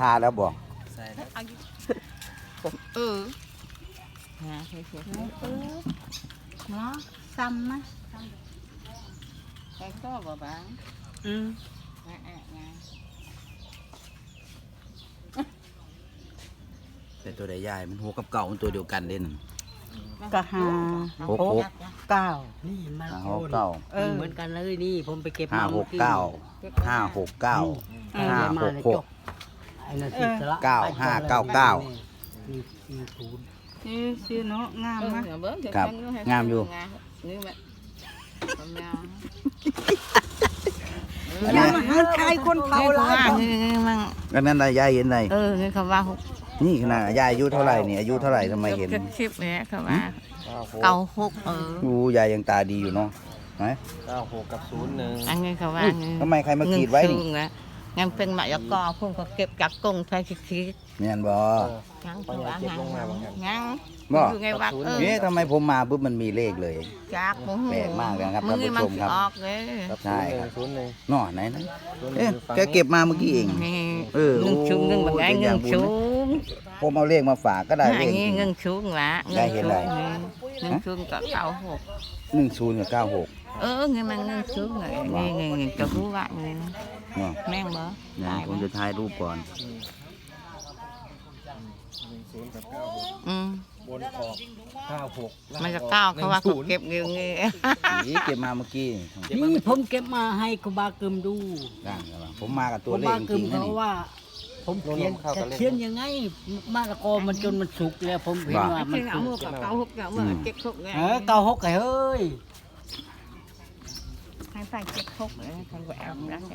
ทาแล้วบอกใส่แล้วเออฮะเฮ้ยเฮ้ยเออเนาะซ้ำไหมแกก็บ่บ้างอืมแอะแอะไงแต่ตัวใดยายมันหัวกับเก่ามันตัวเดียวกันเด่นก็หาหกหกเก้านี่มันห้าโคหกนเก้าเออเหมือนกันเลยนี่ผมไปเก็บห้ามาหกเก้าห้าหกเก้าห้าหกหกไอ้นั่นสิสละเก้าห้าเก้าเก้านี่สี่ศูนย์ชื่อชื่อเนาะงามเออนะเดี๋ยวเบิ้งเดี๋ยวครับฉันก็ให้งามอยู่ นี่แหละทำงานอย่ามาหาใครคนเผาเท่าหลายเงี้ยมั่งก็นั่นนายยายเห็นไรเออเงี้ยเขาว่าหกนี่ขนาดยายอายุเท่าไหร่นี่อายุเท่าไหร่ทำไมเห็นจ็ดสิบเนี่ยเขาว่าเก่าหกเออดูยายยังตาดีอยู่เนาะไหมเก้าหกกับศูนย์หนึ่งอันนี้เขาว่าทำไมใครมากรีดไว้นี่เงินซื้อนะงั้นเป็นหมายกอพุ่งก็เก็บจากกงไปคิดเนียนบอๆงั้นเขาว่างั้นงั้นบ่อยู่ไงวัดเออนี่ทำไมผมมาปุ๊บมันมีเลขเลย จากโอ้โหแปลกมากเลยนะครับมือท่านผู้มันชมครับ ออกเลยใช่ครับ ศูนย์หนึ่งน่อไหนนะศูนย์หนึ่เอ๊ะงฝั่งแกเก็บมาเมื่อกี้เอง นี่เออเงินชุงเงินบางไงโอ้เงินเป็นอย่างบุญชุงผมเอาเลขมาฝากก็ได้อัเลนข นี้เงินชุงละได้เห็นอะไรเงินชุงก็เก้าหกหนึ่งศูนย์กับเก้าหกเออเงินมันเงินชุงเลยนี่เงินเงินจะรู้ว่าเงิ นเนาะแม่งบ่เดี๋ยวได้ผมจะถ่ายรูปก่อน หนึ่งศูนย์กับเก้าหกอืมบนออกเก้าหกล่งมันจะออเก้าเขาว่าหนึ่เขางศูนย์เก็บเงินเงี้ยนี่เก็บมาเมื่อกี้นี่ผมเก็บมาให้ครูบาเกิมดูได้ครับผมมากับคตัวรูเลบาขจเกิริมงๆนะเขานี่ ว่า ผมเขียนแต่เขียนยังไงมะละกอมันจนมันสุกแล้ว ผมเห็นว่าว่ามันเอาสุหมกดกับเก้าหกเก้าเมื่อเก็บหกไงเออเก้าหกไก่เฮ้ย ให้ไปเก็บหกเลยใครแหวกแล้วแก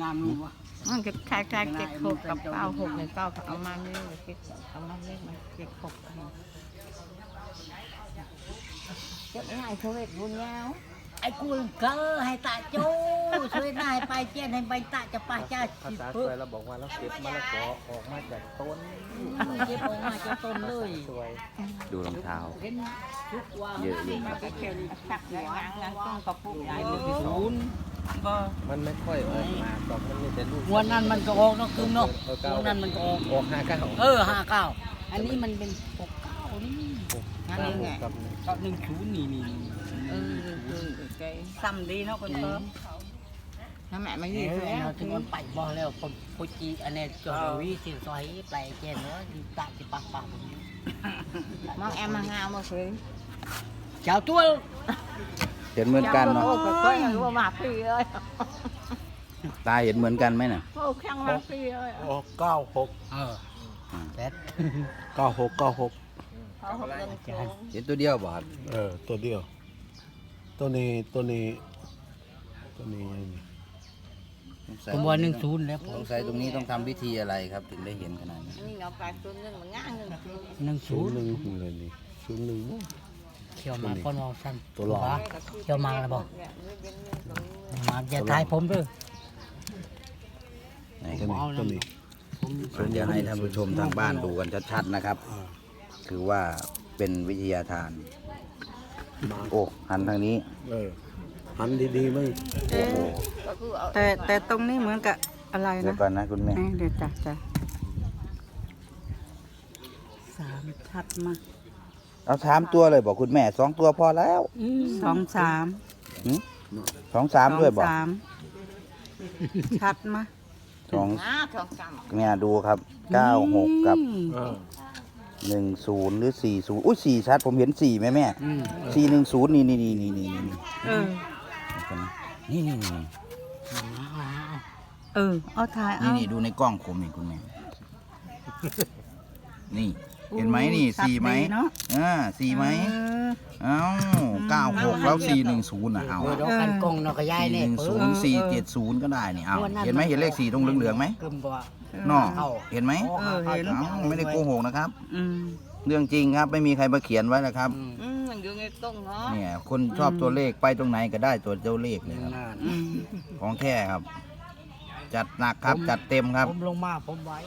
น้ำนี่วะมันก็คล้ายๆเก็บหกกับเก้าหกเนี่ยเก้าก็เอามานี่เก็บเอามานี่มันเก็บหกเก็บง่ายเท่าเวทบุญยาวไอ้กูเกอให้ตาโจ้ช่วยนายไปเจียนให้ใบตาจะป้าจ้าภาษาสวยเราบอกว่าเราเก็บมะละกอออกมาจากต้นเก็บออกมาจากต้นเลยดูรองเท้าเยอะอยู่มันก็เก็บสักอย่างนั้นต้องกระปุกใหญ่เลยอศูนย์ บ่ มันไม่ค่อยออกมาดอกมันมีแต่ลูกวันนั้นมันก็ออกเนาะคืนเนาะเออเก้าวันนั้นมันก็ออก ออกห้าเก้าเออห้าเก้าอันนี้มันเป็นหกเก้านี่ นั่นเองไง กับก็หนึ่งศูนย์นี่นี่นี่เออคือไกซ้ำดีเนาะคนเพิ่มถ้าแม่มาเอยี่อสิบแล้วเราถึงมันไปบ่แล้วผมพุจีอันนี้จอดวิสิซอยไปเจนเนาะดีตาจิปักปักมองแอมมางามมาคือเจ้าตัว เห็นเหมือนกันเนาะโอ้ก็ก็ยังว่ามาพี่เอ้ยตาเห็นเหมือนกันไหมน่ะโอ้แข้งมาพี่เอ้ยออกเก้าหกเออแปดเก้าหกเก้าหกเขาหกเงินสูงเห็นตัวเดียวบ่ครับเออ ตัวเดียว ตัวนี้ตัวนี้ ตัวนี้ยังไงสงสัยผมว่าหนึ่งศูนย์แล้วผสมงสัยตรงนี้ต้องทำพิธีอะไรครับ ถึงได้เห็นขนาดนี้อันนี้เราไปตัวเงินมันง่ายเงินสูงหนึ่งศูศูนนย์ย์หนึ่งเลยนี่ศูนย์หนึ่งเขี่ยวมาก้อนวอสั้นตัวหล่อเขี่ยวมาแล้วบอกเนี่ยไม่เป็นเงินตรงนี้มาอย่าทายผมด้วย ไหนคตัรัวบนี้ตัวนี้ผมจะให้ท่านผู้ชมทางบ้านดูกันชัดๆนะครับ คือว่าเป็นวิทยาทาน โอ้หันทางนี้เออหันดีๆมั้งโอ้โหก็คือเอาแต่แต่ตรงนี้เหมือนกับอะไรเดี๋ยวนะก่อนนะคุณแม่ เอ้ยเดี๋ยวจ้ะจ้ะสามชัดมา เอาสามตัวเลยบอกคุณแม่สองตัวพอแล้วสองสามสองสามด้วยบอกสามชัดมาสองหน้าทองคำเนี่ยดูครับเก้าหกกับเออหนึ่งศูนย์หรือสี่ศูนย์อุ้ยสี่ชัด ผมเห็นสี่ไหมแม่อืมสี่หนึ่งศูนย์นี่นี่นี่นี่นี่นี่เออนี่นี่นี่เออเอาถ่ายนี่เอานี่ดูในกล้องผมนี่คุณแม่นี่ เห็นไหมนี่ชัดสี่ไหมดีเนาะอ่าสี่ไหมเออเอ้าเก้าหกแล้วสี่หนึ่งศูนย์อะเอาเออดอกกันกงเนาะก็ย้ายสี่หเนี่ยนึ่งเปิศูดนย์สี่เจ็ดศูนย์ก็ได้นี่เอาเห็นไหมเห็นเลขสี่ตรงเหลืองๆไหมกึมบ่ว่านอเห็นไหมเออเห็น เอ้าไม่ได้โกหกนะครับ อืมเรื่องจริงครับไม่มีใครมาเขียนไว้นะครับ อืมอืมมันอยู่ในต้งเนาะเนี่ยคนชอบตัวเลขไปตรงไหนก็ได้ตัวเจ้าเลขเลยครับ นั่นอืมของแท้ครับ จัดหนักครับจัดเต็มครับ ผมลงมาผมไว้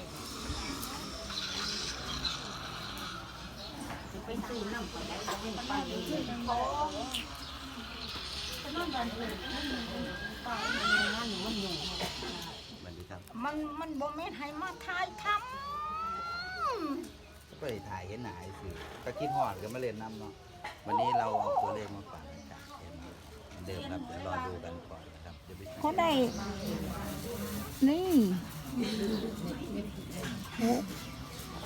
บรรยาครับมันมันบ่แม่นให้มาถ่ายทำก็เลยถ่ายเห็นหนาสื่อก็คิดหอดกันมาเล่นน้ำเนาะวันนี้เราเอาตัวเลขมาฝากนะครับเห็นไหมเดิมครับเดี๋ยวรอดูกันก่อนนะครับเดี๋ยวไปเขาได้นี่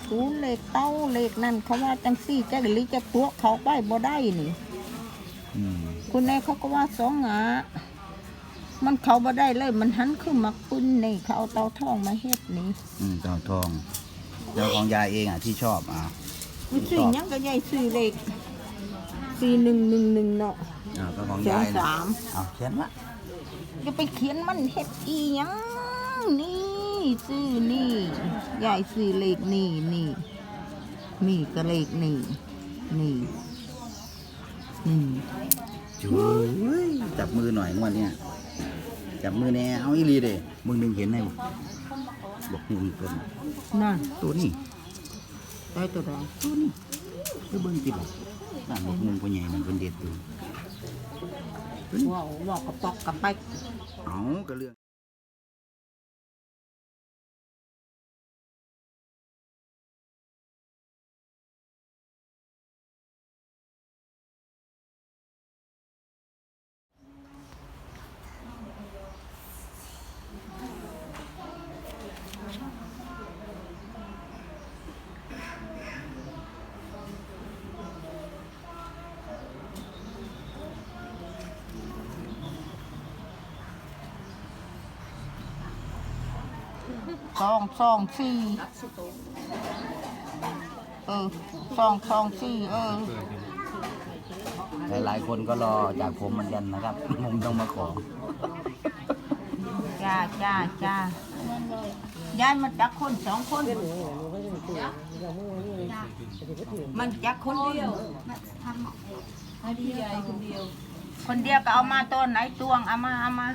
โอ้ดูเหล็กเต้าเหล็กนั่นเขาว่าจังซี่จักลิจะตัวเขาไปบ่ได้นี่ อืมคุณนายเขาก็ว่าสองหงามันเขาบ่ได้เลย มันหันขึ้นมาคุณนี่เขาเอาเตาทองมาเฮ็ดนี่อืมเต่าทองแล้วของยายเองอะที่ชอบอะมันซื้อหยังก็ใหญ่ซื้อเหล็กสี่หนึ่งหนึ่งหนึ่งเนาะ อ่าก็ของสอยางยนะสาม เอาเขียนวะจะไปเขียนมันเฮ็ดอีหยังนี่ ซื้อนี่ใหญ่ซื้อเหล็กนี่นี่นี่ก็เหล็กนี่นี่นี่จุ๊ยจับมือหน่อยงวดเนี้ยจับมือแน่เอาอีหลีเด้มึงหนึ่งเห็นไหมบอกมึงเกินนั่นตัวนี้ได้ตัวใดตัวนี้คือเบิ้งติบบ้านบอกมึงพ่อใหญ่มันเป็นเด็ดอยู่ว้าวว้าวกระปอกกระไปเอาก็เรื่อง สองสองสี่เออสองสองสี่เออ หลายๆคนก็รอจากผมเหมือนกันนะครับ ผมต้องมาขอ จ้าจ้าจ้าย้ายมาจากคนสองคน มันจากคนเดียวคนเดียวคนเดียวก็เอามาตัวไหนตวงเอามาเอามา